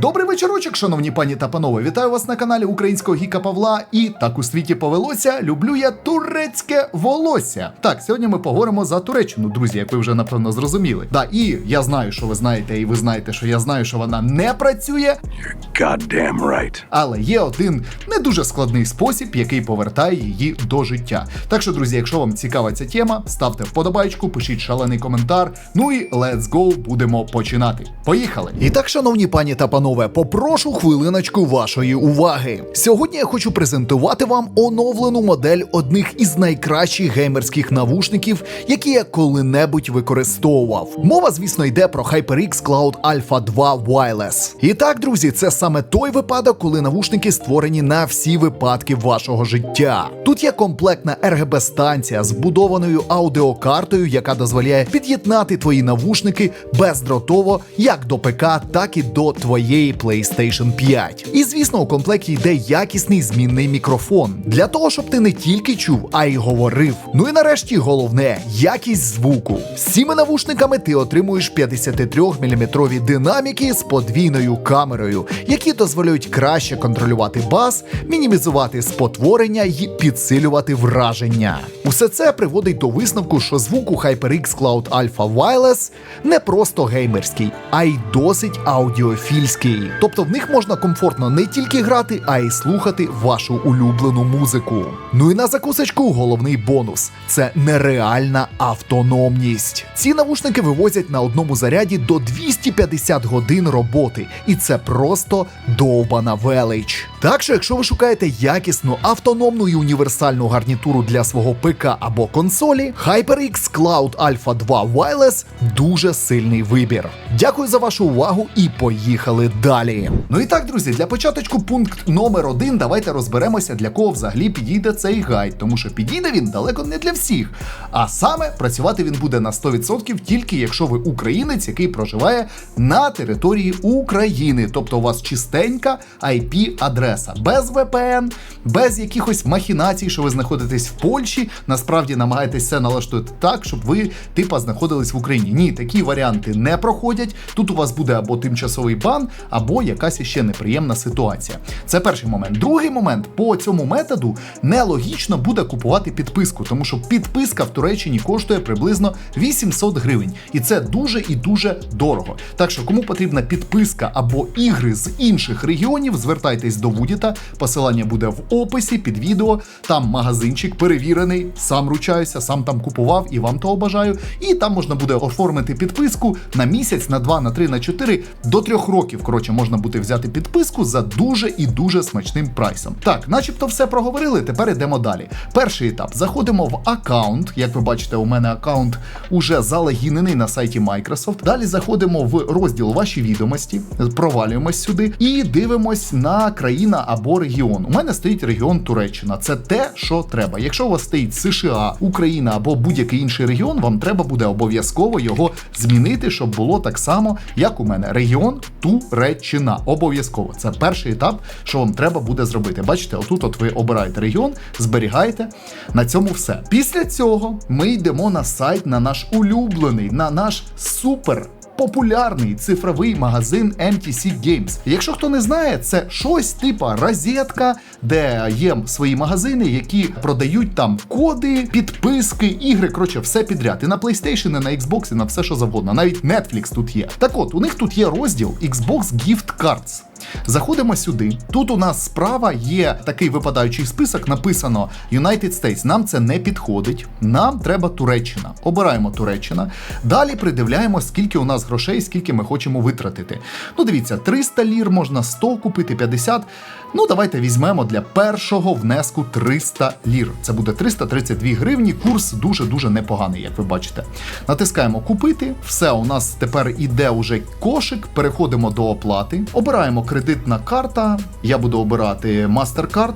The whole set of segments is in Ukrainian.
Добрий вечорочок, шановні пані та панове. Вітаю вас на каналі Українського Гіка Павла. І так у світі повелося. Люблю я турецьке волосся. Так, сьогодні ми поговоримо за Туреччину, друзі, як ви вже напевно зрозуміли. Да, і я знаю, що ви знаєте, і ви знаєте, що я знаю, що вона не працює. Goddamn right. Але є один не дуже складний спосіб, який повертає її до життя. Так що, друзі, якщо вам цікава ця тема, ставте вподобайку, пишіть шалений коментар. Ну і let's go, будемо починати. Поїхали! І так, шановні пані та панове, попрошу хвилиночку вашої уваги. Сьогодні я хочу презентувати вам оновлену модель одних із найкращих геймерських навушників, які я коли-небудь використовував. Мова, звісно, йде про HyperX Cloud Alpha 2 Wireless. І так, друзі, це саме той випадок, коли навушники створені на всі випадки вашого життя. Тут є комплектна RGB станція з будованою аудіокартою, яка дозволяє під'єднати твої навушники бездротово як до ПК, так і до твоєї PlayStation 5. І звісно, у комплекті йде якісний змінний мікрофон для того, щоб ти не тільки чув, а й говорив. Ну і нарешті головне якість звуку. З цими навушниками ти отримуєш 53-мм динаміки з подвійною камерою, які дозволяють краще контролювати бас, мінімізувати спотворення і підсилювати враження. Усе це приводить до висновку, що звук у HyperX Cloud Alpha Wireless не просто геймерський, а й досить аудіофільський. Тобто в них можна комфортно не тільки грати, а й слухати вашу улюблену музику. Ну і на закусочку головний бонус це нереальна автономність. Ці навушники вивозять на одному заряді до 250 годин роботи, і це просто довбана велич. Так що, якщо ви шукаєте якісну, автономну і універсальну гарнітуру для свого ПК або консолі, HyperX Cloud Alpha 2 Wireless дуже сильний вибір. Дякую за вашу увагу і поїхали далі. Ну і так, друзі, для початочку пункт номер один. Давайте розберемося, для кого взагалі підійде цей гайд, тому що підійде він далеко не для всіх. А саме працювати він буде на 100% тільки якщо ви українець, який проживає на території України, тобто у вас чистенька IP-адреса, без VPN, без якихось махінацій, що ви знаходитесь в Польщі. Насправді намагаєтесь все налаштувати так, щоб ви типа знаходились в Україні. Ні, такі варіанти не проходять. Тут у вас буде або тимчасовий бан, або якась ще неприємна ситуація. Це перший момент. Другий момент по цьому методу нелогічно буде купувати підписку, тому що підписка в Туреччині коштує приблизно 800 гривень, і це дуже і дуже дорого. Так що, кому потрібна підписка або ігри з інших регіонів, звертайтесь до Вудіта. Посилання буде в описі під відео. Там магазинчик перевірений, сам ручаюся, сам там купував і вам того бажаю. І там можна буде оформити підписку на місяць, на два, на три, на чотири до трьох років. Коротше, можна буде взяти підписку за дуже і дуже смачним прайсом. Так, начебто, все проговорили. Тепер йдемо далі. Перший етап: заходимо в аккаунт. Як ви бачите, у мене аккаунт уже залегінений на сайті Microsoft. Далі заходимо в розділ Ваші відомості, провалюємось сюди і дивимось на країна або регіон. У мене стоїть регіон Туреччина. Це те, що треба. Якщо у вас стоїть США, Україна або будь-який інший регіон, вам треба буде обов'язково його змінити, щоб було так само, як у мене. Регіон Туреччина. Обов'язково. Це перший етап, що вам треба буде зробити. Бачите, отут от ви обираєте регіон, зберігаєте. На цьому все. Після цього ми йдемо на сайт, на наш улюблений, на наш супер. Популярний цифровий магазин MTC Games. Якщо хто не знає, це щось типа розетка, де є свої магазини, які продають там коди, підписки, ігри. Коротше, все підряд. І на PlayStation, і на Xbox, і на все, що завгодно. Навіть Netflix тут є. Так от, у них тут є розділ Xbox Gift Cards. Заходимо сюди. Тут у нас справа є такий випадаючий список, написано United States. Нам це не підходить. Нам треба Туреччина. Обираємо Туреччина. Далі придивляємо, скільки у нас грошей, скільки ми хочемо витратити. Ну, дивіться, 300 лір можна 100 купити, 50. Ну, давайте візьмемо для першого внеску 300 лір. Це буде 332 гривні. Курс дуже-дуже непоганий, як ви бачите. Натискаємо купити. Все, у нас тепер іде уже кошик. Переходимо до оплати. Обираємо кредитна карта. Я буду обирати MasterCard.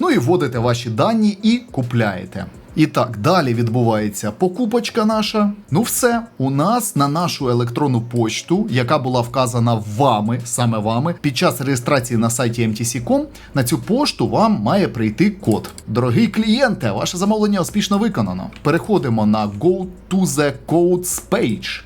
Ну і вводите ваші дані і купляєте. І так, далі відбувається покупочка наша. Ну все, у нас на нашу електронну почту, яка була вказана вами, саме вами, під час реєстрації на сайті MTC.com, на цю пошту вам має прийти код. Дорогий клієнте, ваше замовлення успішно виконано. Переходимо на Go page.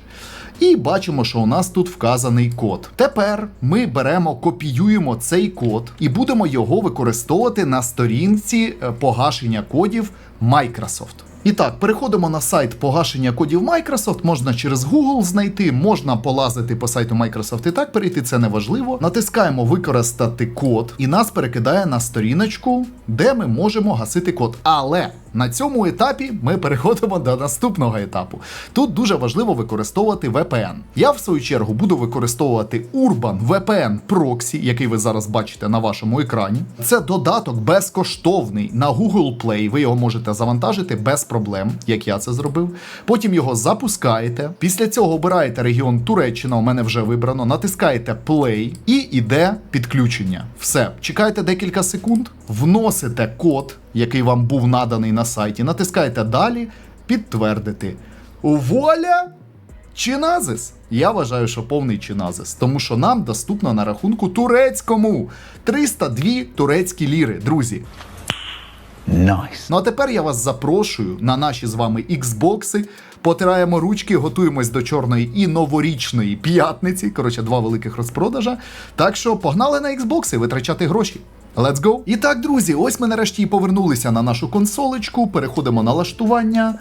І бачимо, що у нас тут вказаний код. Тепер ми беремо, копіюємо цей код і будемо його використовувати на сторінці е, погашення кодів Microsoft. І так, переходимо на сайт погашення кодів Microsoft. Можна через Google знайти, можна полазити по сайту Microsoft і так перейти, це не важливо. Натискаємо використати код, і нас перекидає на сторіночку, де ми можемо гасити код. Але на цьому етапі ми переходимо до наступного етапу. Тут дуже важливо використовувати VPN. Я в свою чергу буду використовувати Urban VPN Proxy, який ви зараз бачите на вашому екрані. Це додаток безкоштовний на Google Play. Ви його можете завантажити без проблем, як я це зробив. Потім його запускаєте. Після цього обираєте регіон Туреччина. У мене вже вибрано. Натискаєте Play і іде підключення. Все, чекаєте декілька секунд, вносите код, який вам був наданий на сайті. Натискаєте далі, підтвердити. Вуаля! Чиназис. Я вважаю, що повний чиназис, тому що нам доступно на рахунку турецькому 302 турецькі ліри, друзі. Nice. Ну а тепер я вас запрошую на наші з вами Xbox. Потираємо ручки, готуємось до чорної і новорічної п'ятниці. Коротше, два великих розпродажа. Так що погнали на Xboxи витрачати гроші. Let's go! І так, друзі, ось ми нарешті повернулися на нашу консолечку. Переходимо на лаштування.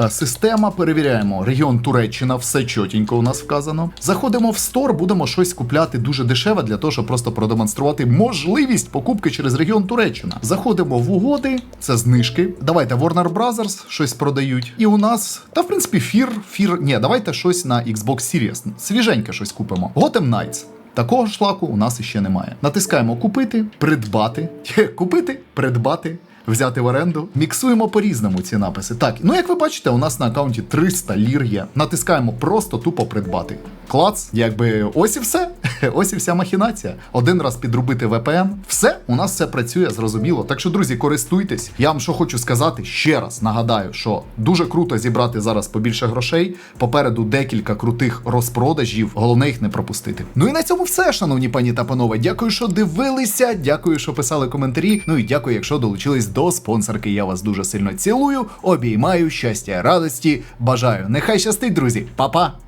Е, Система, перевіряємо. Регіон Туреччина, все чотенько у нас вказано. Заходимо в стор, будемо щось купляти дуже дешеве для того, щоб просто продемонструвати можливість покупки через регіон Туреччина. Заходимо в угоди, це знижки. Давайте Warner Brothers щось продають. І у нас, та в принципі, фір, фір. Ні, давайте щось на Xbox Series. Свіженьке щось купимо. Gotham Knights. Такого шлаку у нас іще немає. Натискаємо купити, придбати, купити, придбати. Взяти в оренду, міксуємо по-різному ці написи. Так, ну як ви бачите, у нас на аккаунті 300 лір є. Натискаємо просто тупо придбати. Клац, якби ось і все. Ось і вся махінація. Один раз підробити VPN. Все, у нас все працює, зрозуміло. Так що, друзі, користуйтесь. Я вам що хочу сказати ще раз нагадаю, що дуже круто зібрати зараз побільше грошей. Попереду декілька крутих розпродажів. Головне їх не пропустити. Ну і на цьому все, шановні пані та панове. Дякую, що дивилися. Дякую, що писали коментарі. Ну і дякую, якщо долучились до спонсорки. Я вас дуже сильно цілую. Обіймаю щастя, радості. Бажаю. Нехай щастить, друзі. Па-па!